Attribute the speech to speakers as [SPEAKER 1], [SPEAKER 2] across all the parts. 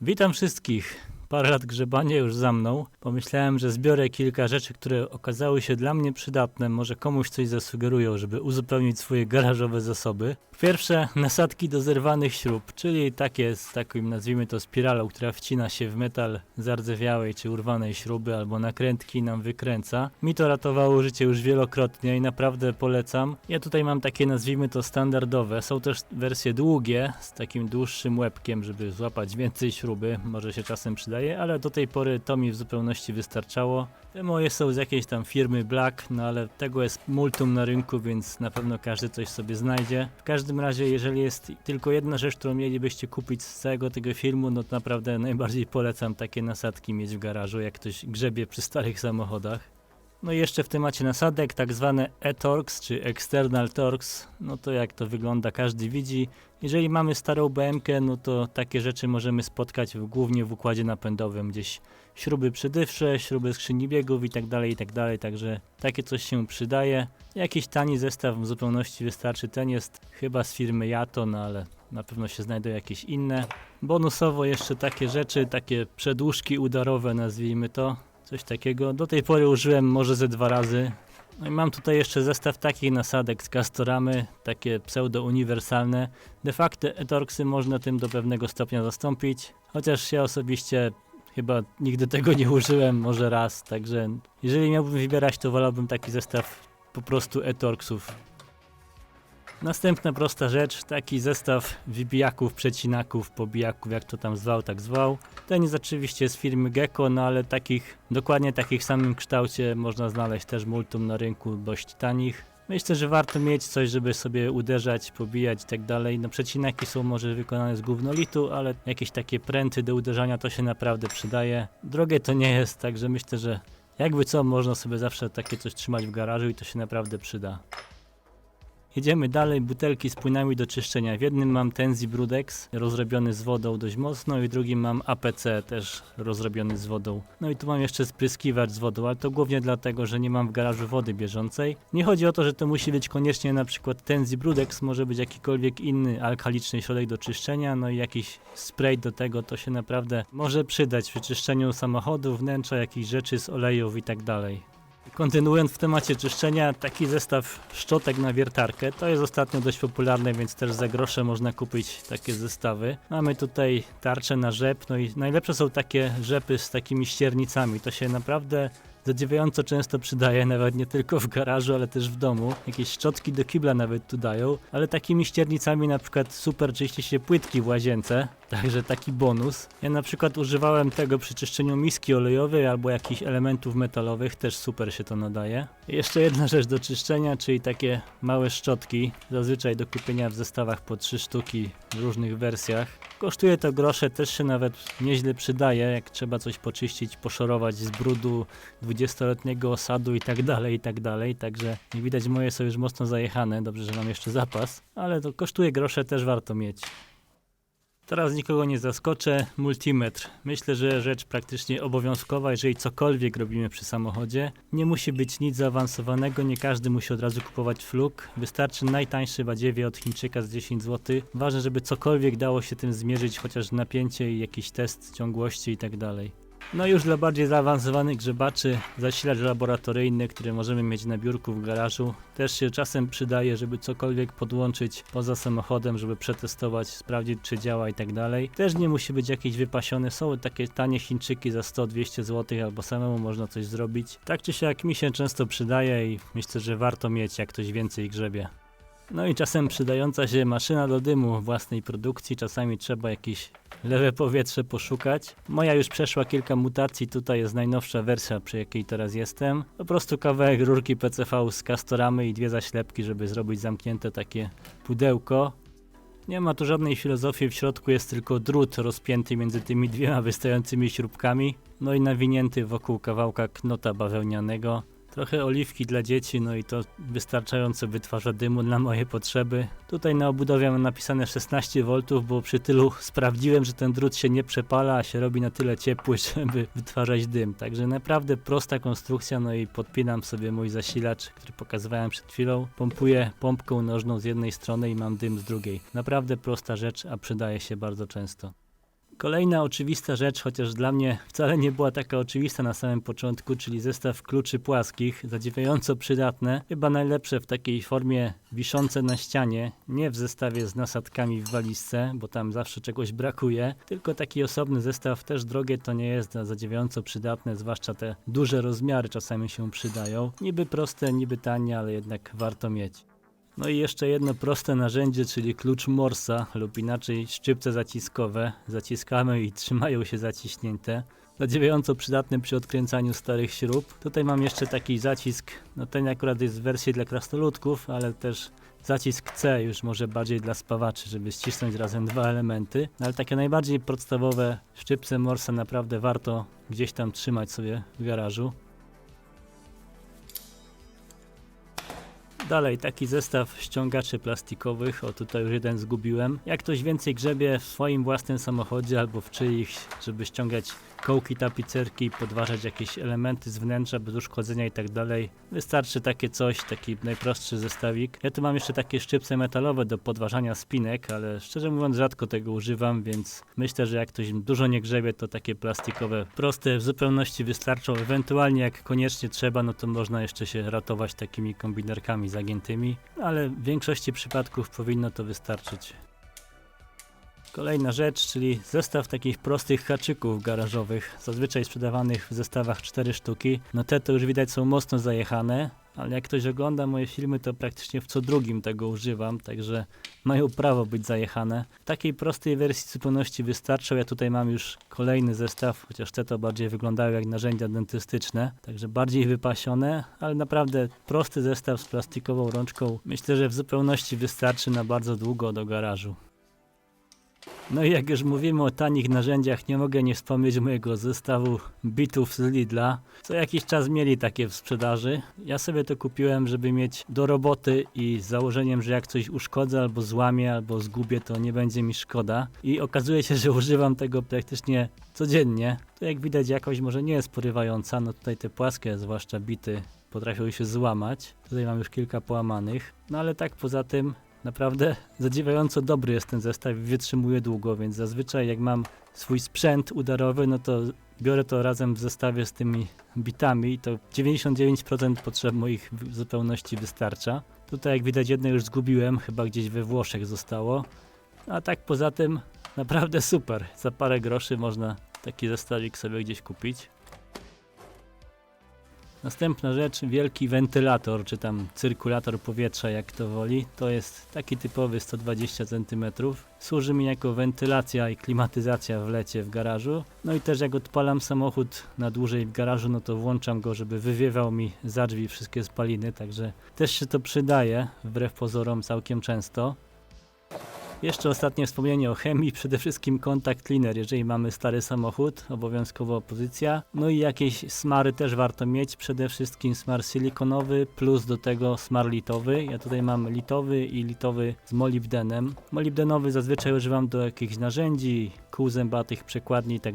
[SPEAKER 1] Witam wszystkich. Parę lat grzebania już za mną. Pomyślałem, że zbiorę kilka rzeczy, które okazały się dla mnie przydatne. Może komuś coś zasugerują, żeby uzupełnić swoje garażowe zasoby. Pierwsze, nasadki do zerwanych śrub, czyli takie z takim, nazwijmy to, spiralą, która wcina się w metal zardzewiałej czy urwanej śruby albo nakrętki i nam wykręca. Mi to ratowało życie już wielokrotnie i naprawdę polecam. Ja tutaj mam takie, nazwijmy to, standardowe. Są też wersje długie, z takim dłuższym łebkiem, żeby złapać więcej śruby. Może się czasem przydaje, ale do tej pory to mi w zupełności wystarczało. Te moje są z jakiejś tam firmy Black, no ale tego jest multum na rynku, więc na pewno każdy coś sobie znajdzie. W każdym razie, jeżeli jest tylko jedna rzecz, którą mielibyście kupić z całego tego filmu, no to naprawdę najbardziej polecam takie nasadki mieć w garażu, jak ktoś grzebie przy starych samochodach. No i jeszcze w temacie nasadek, tak zwane e-torx czy external torx, no to jak to wygląda każdy widzi. Jeżeli mamy starą BMK, no to takie rzeczy możemy spotkać w, głównie w układzie napędowym, gdzieś śruby przydywsze, śruby skrzyni biegów i tak dalej, i tak także takie coś się przydaje. Jakiś tani zestaw w zupełności wystarczy, ten jest chyba z firmy Jato, no ale na pewno się znajdą jakieś inne. Bonusowo jeszcze takie rzeczy, takie przedłużki udarowe nazwijmy to, coś takiego. Do tej pory użyłem może ze dwa razy. No i mam tutaj jeszcze zestaw takich nasadek z Castoramy, takie pseudo-uniwersalne. De facto etorksy można tym do pewnego stopnia zastąpić, chociaż ja osobiście chyba nigdy tego nie użyłem, może raz, także jeżeli miałbym wybierać, to wolałbym taki zestaw po prostu etorksów. Następna prosta rzecz, taki zestaw wybijaków, przecinaków, pobijaków, jak to tam zwał, tak zwał. Ten jest oczywiście z firmy Gecko, no ale takich, dokładnie takich samym kształcie można znaleźć też multum na rynku, dość tanich. Myślę, że warto mieć coś, żeby sobie uderzać, pobijać i tak dalej. No przecinaki są może wykonane z gównolitu, ale jakieś takie pręty do uderzania to się naprawdę przydaje. Drogie to nie jest, także myślę, że jakby co, można sobie zawsze takie coś trzymać w garażu i to się naprawdę przyda. Jedziemy dalej, butelki z płynami do czyszczenia. W jednym mam Tenzi Brudex, rozrobiony z wodą dość mocno i w drugim mam APC, też rozrobiony z wodą. No i tu mam jeszcze spryskiwacz z wodą, ale to głównie dlatego, że nie mam w garażu wody bieżącej. Nie chodzi o to, że to musi być koniecznie na przykład Tenzi Brudex, może być jakikolwiek inny alkaliczny środek do czyszczenia, no i jakiś spray do tego, to się naprawdę może przydać przy czyszczeniu samochodu, wnętrza, jakichś rzeczy z olejów i tak dalej. Kontynuując w temacie czyszczenia, taki zestaw szczotek na wiertarkę, to jest ostatnio dość popularne, więc też za grosze można kupić takie zestawy. Mamy tutaj tarcze na rzep, no i najlepsze są takie rzepy z takimi ściernicami, to się naprawdę zadziwiająco często przydaje, nawet nie tylko w garażu, ale też w domu. Jakieś szczotki do kibla nawet tu dają, ale takimi ściernicami na przykład super czyści się płytki w łazience, także taki bonus. Ja na przykład używałem tego przy czyszczeniu miski olejowej albo jakichś elementów metalowych, też super się to nadaje. I jeszcze jedna rzecz do czyszczenia, czyli takie małe szczotki, zazwyczaj do kupienia w zestawach po 3 sztuki w różnych wersjach. Kosztuje to grosze, też się nawet nieźle przydaje, jak trzeba coś poczyścić, poszorować z brudu 20-letniego osadu i tak dalej, i tak dalej. Także jak widać moje są już mocno zajechane, dobrze, że mam jeszcze zapas, ale to kosztuje grosze, też warto mieć. Teraz nikogo nie zaskoczę. Multimetr. Myślę, że rzecz praktycznie obowiązkowa, jeżeli cokolwiek robimy przy samochodzie. Nie musi być nic zaawansowanego, nie każdy musi od razu kupować fluk. Wystarczy najtańszy badziewie od Chińczyka z 10 zł. Ważne, żeby cokolwiek dało się tym zmierzyć, chociaż napięcie i jakiś test ciągłości i tak. No już dla bardziej zaawansowanych grzebaczy zasilacz laboratoryjny, który możemy mieć na biurku w garażu. Też się czasem przydaje, żeby cokolwiek podłączyć poza samochodem, żeby przetestować, sprawdzić czy działa i tak dalej. Też nie musi być jakiś wypasiony, są takie tanie Chińczyki za 100-200 zł albo samemu można coś zrobić. Tak czy siak mi się często przydaje i myślę, że warto mieć jak ktoś więcej grzebie. No i czasem przydająca się maszyna do dymu własnej produkcji, czasami trzeba jakieś lewe powietrze poszukać. Moja już przeszła kilka mutacji, tutaj jest najnowsza wersja, przy jakiej teraz jestem. Po prostu kawałek rurki PCV z kastoramy i dwie zaślepki, żeby zrobić zamknięte takie pudełko. Nie ma tu żadnej filozofii, w środku jest tylko drut rozpięty między tymi dwiema wystającymi śrubkami, no i nawinięty wokół kawałka knota bawełnianego. Trochę oliwki dla dzieci, no i to wystarczająco wytwarza dymu na moje potrzeby. Tutaj na obudowie mam napisane 16 V, bo przy tylu sprawdziłem, że ten drut się nie przepala, a się robi na tyle ciepły, żeby wytwarzać dym. Także naprawdę prosta konstrukcja, no i podpinam sobie mój zasilacz, który pokazywałem przed chwilą. Pompuję pompką nożną z jednej strony i mam dym z drugiej. Naprawdę prosta rzecz, a przydaje się bardzo często. Kolejna oczywista rzecz, chociaż dla mnie wcale nie była taka oczywista na samym początku, czyli zestaw kluczy płaskich, zadziwiająco przydatne, chyba najlepsze w takiej formie wiszące na ścianie, nie w zestawie z nasadkami w walizce, bo tam zawsze czegoś brakuje, tylko taki osobny zestaw, też drogie to nie jest, zadziwiająco przydatne, zwłaszcza te duże rozmiary czasami się przydają. Niby proste, niby tanie, ale jednak warto mieć. No i jeszcze jedno proste narzędzie, czyli klucz Morsa lub inaczej szczypce zaciskowe. Zaciskamy i trzymają się zaciśnięte. Zadziwiająco przydatny przy odkręcaniu starych śrub. Tutaj mam jeszcze taki zacisk, no ten akurat jest w wersji dla krasnoludków, ale też zacisk C już może bardziej dla spawaczy, żeby ścisnąć razem dwa elementy. No ale takie najbardziej podstawowe szczypce Morsa naprawdę warto gdzieś tam trzymać sobie w garażu. Dalej, taki zestaw ściągaczy plastikowych. O, tutaj już jeden zgubiłem. Jak ktoś więcej grzebie w swoim własnym samochodzie albo w czyichś, żeby ściągać kołki, tapicerki, podważać jakieś elementy z wnętrza bez uszkodzenia i tak dalej, wystarczy takie coś, taki najprostszy zestawik. Ja tu mam jeszcze takie szczypce metalowe do podważania spinek, ale szczerze mówiąc rzadko tego używam, więc myślę, że jak ktoś dużo nie grzebie, to takie plastikowe, proste w zupełności wystarczą. Ewentualnie jak koniecznie trzeba, no to można jeszcze się ratować takimi kombinerkami zagiętymi, ale w większości przypadków powinno to wystarczyć. Kolejna rzecz, czyli zestaw takich prostych haczyków garażowych, zazwyczaj sprzedawanych w zestawach 4 sztuki. No te to już widać są mocno zajechane, ale jak ktoś ogląda moje filmy, to praktycznie w co drugim tego używam, także mają prawo być zajechane. W takiej prostej wersji zupełności wystarczą. Ja tutaj mam już kolejny zestaw, chociaż te to bardziej wyglądają jak narzędzia dentystyczne, także bardziej wypasione, ale naprawdę prosty zestaw z plastikową rączką. Myślę, że w zupełności wystarczy na bardzo długo do garażu. No i jak już mówimy o tanich narzędziach, nie mogę nie wspomnieć mojego zestawu bitów z Lidla. Co jakiś czas mieli takie w sprzedaży. Ja sobie to kupiłem, żeby mieć do roboty i z założeniem, że jak coś uszkodzę albo złamię, albo zgubię, to nie będzie mi szkoda. I okazuje się, że używam tego praktycznie codziennie. To jak widać jakość może nie jest porywająca, no tutaj te płaskie, zwłaszcza bity, potrafią się złamać. Tutaj mam już kilka połamanych. No ale tak poza tym Naprawdę zadziwiająco dobry jest ten zestaw wytrzymuje długo, więc zazwyczaj jak mam swój sprzęt udarowy, no to biorę to razem w zestawie z tymi bitami i to 99% potrzeb moich w zupełności wystarcza. Tutaj jak widać jedno już zgubiłem, chyba gdzieś we Włoszech zostało. A tak poza tym naprawdę super. Za parę groszy można taki zestawik sobie gdzieś kupić. Następna rzecz, wielki wentylator, czy tam cyrkulator powietrza, jak to woli. To jest taki typowy 120 cm. Służy mi jako wentylacja i klimatyzacja w lecie w garażu. No i też jak odpalam samochód na dłużej w garażu, no to włączam go, żeby wywiewał mi za drzwi wszystkie spaliny, także też się to przydaje, wbrew pozorom całkiem często. Jeszcze ostatnie wspomnienie o chemii, przede wszystkim kontakt cleaner, jeżeli mamy stary samochód, obowiązkowo pozycja. No i jakieś smary też warto mieć, przede wszystkim smar silikonowy, plus do tego smar litowy. Ja tutaj mam litowy i litowy z molibdenem. Molibdenowy zazwyczaj używam do jakichś narzędzi, kół zębatych, przekładni i tak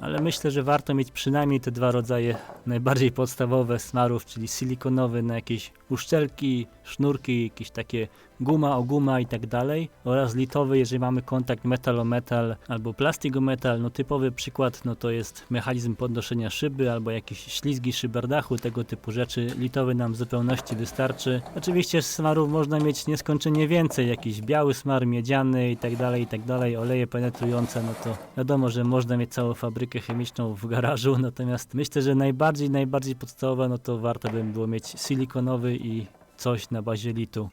[SPEAKER 1] ale myślę, że warto mieć przynajmniej te dwa rodzaje najbardziej podstawowe smarów, czyli silikonowy na jakieś uszczelki, sznurki, jakieś takie guma o guma i tak dalej oraz litowy, jeżeli mamy kontakt metal o metal albo plastik o metal, no typowy przykład no to jest mechanizm podnoszenia szyby albo jakieś ślizgi szyberdachu, tego typu rzeczy. Litowy nam w zupełności wystarczy. Oczywiście smarów można mieć nieskończenie więcej, jakiś biały smar, miedziany i tak dalej, i tak dalej, oleje penetrujące, no to wiadomo, że można mieć całą fabrykę chemiczną w garażu, natomiast myślę, że najbardziej, najbardziej podstawowe, no to warto by było mieć silikonowy i coś na bazie litu.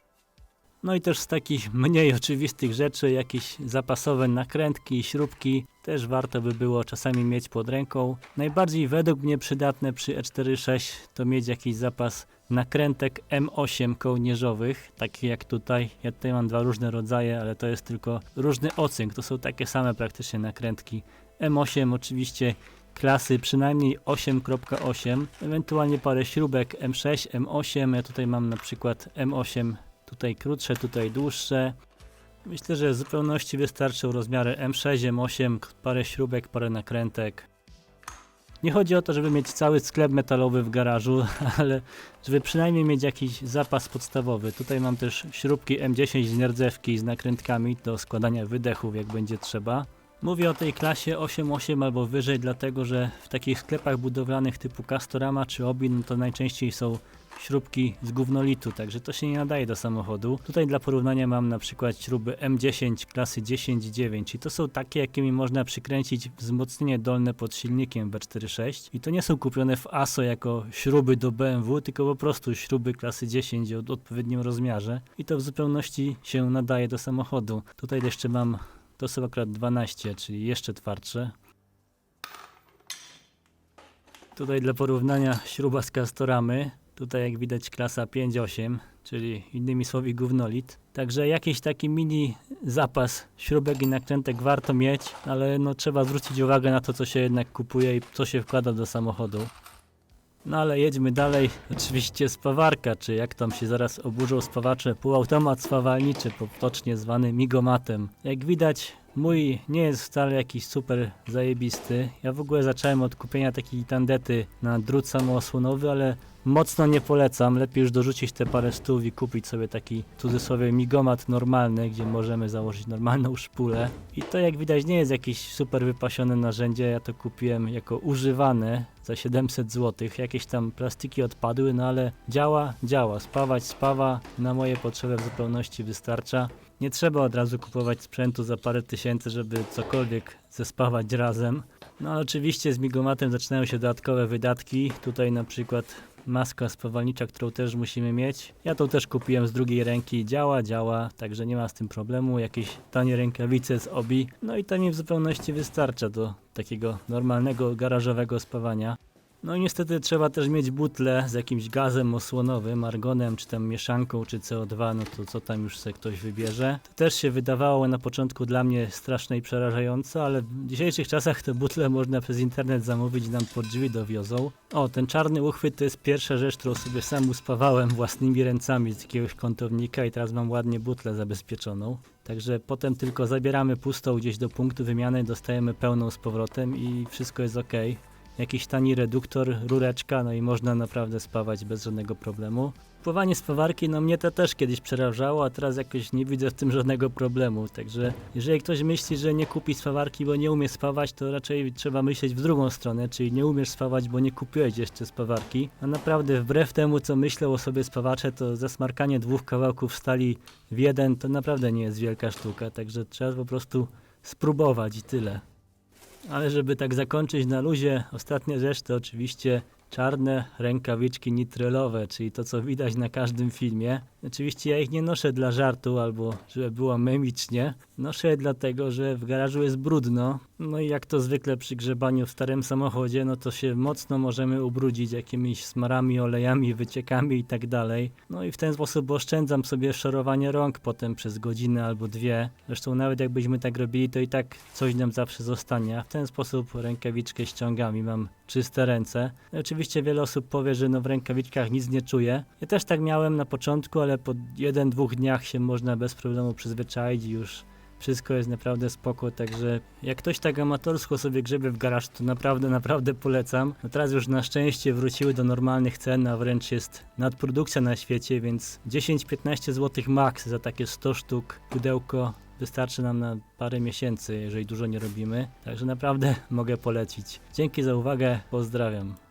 [SPEAKER 1] No i też z takich mniej oczywistych rzeczy, jakieś zapasowe nakrętki, śrubki, też warto by było czasami mieć pod ręką. Najbardziej według mnie przydatne przy E46 to mieć jakiś zapas nakrętek M8 kołnierzowych, takich jak tutaj. Ja tutaj mam dwa różne rodzaje, ale to jest tylko różny ocynk, to są takie same praktycznie nakrętki. M8 oczywiście klasy przynajmniej 8.8, ewentualnie parę śrubek M6, M8, ja tutaj mam na przykład M8 Tutaj krótsze, tutaj dłuższe. Myślę, że w zupełności wystarczą rozmiary M6, M8, parę śrubek, parę nakrętek. Nie chodzi o to, żeby mieć cały sklep metalowy w garażu, ale żeby przynajmniej mieć jakiś zapas podstawowy. Tutaj mam też śrubki M10 z nierdzewki z nakrętkami do składania wydechów, jak będzie trzeba. Mówię o tej klasie 8.8 albo wyżej, dlatego że w takich sklepach budowlanych typu Castorama czy Obin to najczęściej są śrubki z gównolitu, także to się nie nadaje do samochodu. Tutaj dla porównania mam na przykład śruby M10 klasy 10.9 i to są takie, jakimi można przykręcić wzmocnienie dolne pod silnikiem B46 i to nie są kupione w ASO jako śruby do BMW, tylko po prostu śruby klasy 10 o odpowiednim rozmiarze i to w zupełności się nadaje do samochodu. Tutaj jeszcze mam, to są akurat 12, czyli jeszcze twardsze. Tutaj dla porównania śruba z Castoramy. Tutaj jak widać klasa 5.8, czyli innymi słowy gównolit. Także jakiś taki mini zapas śrubek i nakrętek warto mieć, ale no trzeba zwrócić uwagę na to, co się jednak kupuje i co się wkłada do samochodu. No ale jedźmy dalej. Oczywiście spawarka, czy jak tam się zaraz oburzą spawacze, półautomat spawalniczy, potocznie zwany migomatem. Jak widać, mój nie jest wcale jakiś super zajebisty. Ja w ogóle zacząłem od kupienia takiej tandety na drut samoosłonowy, ale mocno nie polecam. Lepiej już dorzucić te parę stów i kupić sobie taki cudzysłowie migomat normalny, gdzie możemy założyć normalną szpulę. I to jak widać nie jest jakieś super wypasione narzędzie. Ja to kupiłem jako używane za 700 zł. Jakieś tam plastiki odpadły, no ale działa, działa. Spawać spawa, na moje potrzeby w zupełności wystarcza. Nie trzeba od razu kupować sprzętu za parę tysięcy, żeby cokolwiek zespawać razem. No ale oczywiście z migomatem zaczynają się dodatkowe wydatki. Tutaj na przykład maska spawalnicza, którą też musimy mieć. Ja tą też kupiłem z drugiej ręki. Działa, działa, także nie ma z tym problemu. Jakieś tanie rękawice z obi. No i to mi w zupełności wystarcza do takiego normalnego garażowego spawania. No i niestety trzeba też mieć butlę z jakimś gazem osłonowym, argonem, czy tam mieszanką, czy CO2, no to co tam już sobie ktoś wybierze. To też się wydawało na początku dla mnie straszne i przerażające, ale w dzisiejszych czasach te butle można przez internet zamówić, nam pod drzwi dowiozą. O, ten czarny uchwyt to jest pierwsza rzecz, którą sobie sam uspawałem własnymi ręcami z jakiegoś kątownika i teraz mam ładnie butlę zabezpieczoną. Także potem tylko zabieramy pustą gdzieś do punktu wymiany, dostajemy pełną z powrotem i wszystko jest ok jakiś tani reduktor, rureczka, no i można naprawdę spawać bez żadnego problemu. Pływanie spawarki, no mnie to też kiedyś przerażało, a teraz jakoś nie widzę w tym żadnego problemu. Także jeżeli ktoś myśli, że nie kupi spawarki, bo nie umie spawać, to raczej trzeba myśleć w drugą stronę, czyli nie umiesz spawać, bo nie kupiłeś jeszcze spawarki. A naprawdę wbrew temu, co myślą o sobie spawacze, to zasmarkanie dwóch kawałków stali w jeden to naprawdę nie jest wielka sztuka, także trzeba po prostu spróbować i tyle. Ale żeby tak zakończyć na luzie, ostatnia rzecz to oczywiście czarne rękawiczki nitrylowe, czyli to co widać na każdym filmie. Oczywiście ja ich nie noszę dla żartu albo żeby było memicznie. Noszę je dlatego, że w garażu jest brudno. No i jak to zwykle przy grzebaniu w starym samochodzie, no to się mocno możemy ubrudzić jakimiś smarami, olejami, wyciekami i tak dalej. No i w ten sposób oszczędzam sobie szorowanie rąk potem przez godzinę albo dwie. Zresztą nawet jakbyśmy tak robili, to i tak coś nam zawsze zostanie. A w ten sposób rękawiczkę ściągam i mam czyste ręce. Oczywiście wiele osób powie, że no w rękawiczkach nic nie czuję. Ja też tak miałem na początku, ale po jeden, dwóch dniach się można bez problemu przyzwyczaić i już wszystko jest naprawdę spoko, także jak ktoś tak amatorsko sobie grzebie w garaż, to naprawdę, naprawdę polecam. No teraz już na szczęście wróciły do normalnych cen, a wręcz jest nadprodukcja na świecie, więc 10-15 zł max za takie 100 sztuk pudełko wystarczy nam na parę miesięcy, jeżeli dużo nie robimy. Także naprawdę mogę polecić. Dzięki za uwagę, pozdrawiam.